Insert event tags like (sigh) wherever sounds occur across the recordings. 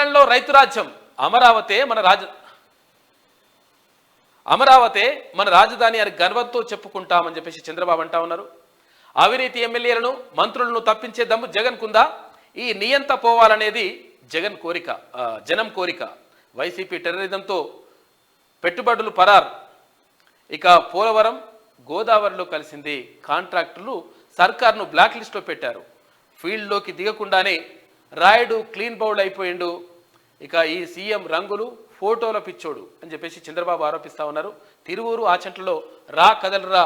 రాష్ట్రంలో రైతు రాజ్యం అమరావతే మన రాజ అమరావతే మన రాజధాని అని గర్వంతో చెప్పుకుంటామని చెప్పేసి చంద్రబాబు అంటా ఉన్నారు. అవినీతి ఎమ్మెల్యేలను మంత్రులను తప్పించే దమ్ము జగన్ కుందా? ఈ నియంత పోవాలనేది జగన్ కోరిక జనం కోరిక. వైసీపీ టెర్రరిజంతో పెట్టుబడులు పరార్. ఇక పోలవరం గోదావరిలో కలిసింది కాంట్రాక్టులు సర్కార్ను బ్లాక్ లిస్ట్లో పెట్టారు. ఫీల్డ్లోకి దిగకుండానే రాయుడు క్లీన్ బౌల్డ్ అయిపోయిండు. ఇక ఈ సీఎం రంగులు ఫోటోల పిచ్చోడు అని చెప్పేసి చంద్రబాబు ఆరోపిస్తా ఉన్నారు. తిరువూరు ఆచంటలో రా కదలరా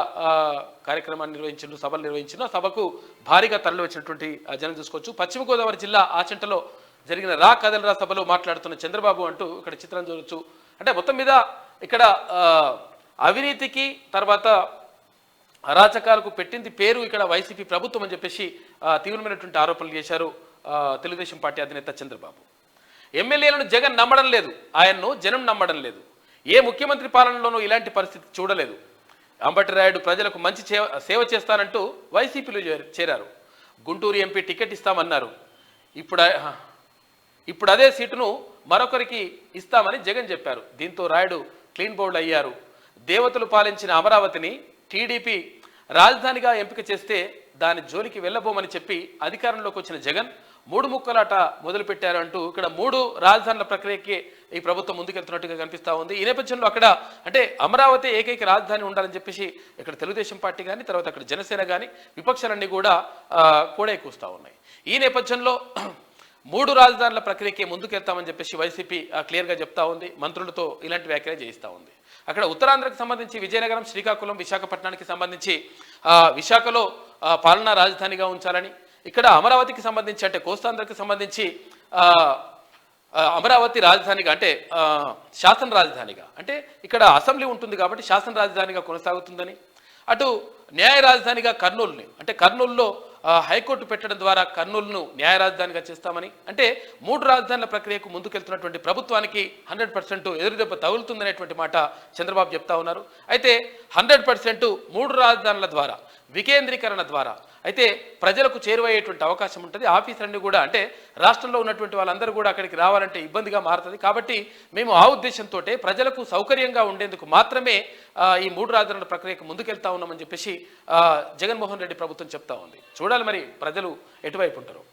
కార్యక్రమాన్ని నిర్వహించిన సభలు నిర్వహించిన సభకు భారీగా తరలి వచ్చినటువంటి జనం చూసుకోవచ్చు. పశ్చిమ గోదావరి జిల్లా ఆచంటలో జరిగిన రా కదలరా సభలో మాట్లాడుతున్న చంద్రబాబు అంటూ ఇక్కడ చిత్రం చూడొచ్చు. అంటే మొత్తం మీద ఇక్కడ అవినీతికి తర్వాత అరాచకాలకు పెట్టింది పేరు ఇక్కడ వైసీపీ ప్రభుత్వం అని చెప్పేసి తీవ్రమైనటువంటి ఆరోపణలు చేశారు తెలుగుదేశం పార్టీ అధినేత చంద్రబాబు. ఎమ్మెల్యేలను జగన్ నమ్మడం లేదు. ఆయన్ను జనం నమ్మడం లేదు. ఏ ముఖ్యమంత్రి పాలనలోనూ ఇలాంటి పరిస్థితి చూడలేదు. అంబటి రాయుడు ప్రజలకు మంచి సేవ చేస్తానంటూ వైసీపీలో చేరారు. గుంటూరు ఎంపీ టికెట్ ఇస్తామన్నారు. ఇప్పుడు ఇప్పుడు అదే సీటును మరొకరికి ఇస్తామని జగన్ చెప్పారు. దీంతో రాయుడు క్లీన్ బోర్డు అయ్యారు. దేవతలు పాలించిన అమరావతిని టీడీపీ రాజధానిగా ఎంపిక చేస్తే దాని జోలికి వెళ్ళబోమని చెప్పి అధికారంలోకి వచ్చిన జగన్ మూడు ముక్కలాట మొదలుపెట్టారు అంటూ ఇక్కడ మూడు రాజధానుల ప్రక్రియకి ఈ ప్రభుత్వం ముందుకెళ్తున్నట్టుగా కనిపిస్తూ ఉంది. ఈ నేపథ్యంలో అక్కడ అంటే అమరావతి ఏకైక రాజధాని ఉండాలని చెప్పేసి ఇక్కడ తెలుగుదేశం పార్టీ కానీ తర్వాత అక్కడ జనసేన కానీ విపక్షాలన్నీ కూడా కూడా కూస్తూ ఉన్నాయి. ఈ నేపథ్యంలో (clears throat) మూడు రాజధానుల ప్రక్రియకి ముందుకెళ్తామని చెప్పేసి వైసీపీ క్లియర్గా చెప్తా ఉంది. మంత్రులతో ఇలాంటి వ్యాఖ్యలు చేయిస్తూ ఉంది. అక్కడ ఉత్తరాంధ్రకు సంబంధించి విజయనగరం శ్రీకాకుళం విశాఖపట్నానికి సంబంధించి విశాఖలో పాలనా రాజధానిగా ఉంచాలని ఇక్కడ అమరావతికి సంబంధించి అంటే కోస్తాంధ్రకి సంబంధించి అమరావతి రాజధానిగా అంటే శాసన రాజధానిగా. అంటే ఇక్కడ అసెంబ్లీ ఉంటుంది కాబట్టి శాసన రాజధానిగా కొనసాగుతుందని. అటు న్యాయ రాజధానిగా కర్నూలుని అంటే కర్నూలులో హైకోర్టు పెట్టడం ద్వారా కర్నూలును న్యాయ రాజధానిగా చేస్తామని. అంటే మూడు రాజధానుల ప్రక్రియకు ముందుకెళ్తున్నటువంటి ప్రభుత్వానికి హండ్రెడ్ పర్సెంట్ ఎదురుదెబ్బ తగులుతుందనేటువంటి మాట చంద్రబాబు చెప్తా ఉన్నారు. అయితే హండ్రెడ్ పర్సెంట్ మూడు రాజధానుల ద్వారా వికేంద్రీకరణ ద్వారా అయితే ప్రజలకు చేరువయ్యేటువంటి అవకాశం ఉంటుంది. ఆఫీసర్ని కూడా అంటే రాష్ట్రంలో ఉన్నటువంటి వాళ్ళందరూ కూడా అక్కడికి రావాలంటే ఇబ్బందిగా మారుతుంది. కాబట్టి మేము ఆ ఉద్దేశంతో ప్రజలకు సౌకర్యంగా ఉండేందుకు మాత్రమే ఈ మూడు రాజధానుల ప్రక్రియకు ముందుకెళ్తా ఉన్నామని చెప్పేసి జగన్మోహన్ రెడ్డి ప్రభుత్వం చెప్తా ఉంది. చూడాలి మరి ప్రజలు ఎటువైపు ఉంటారు.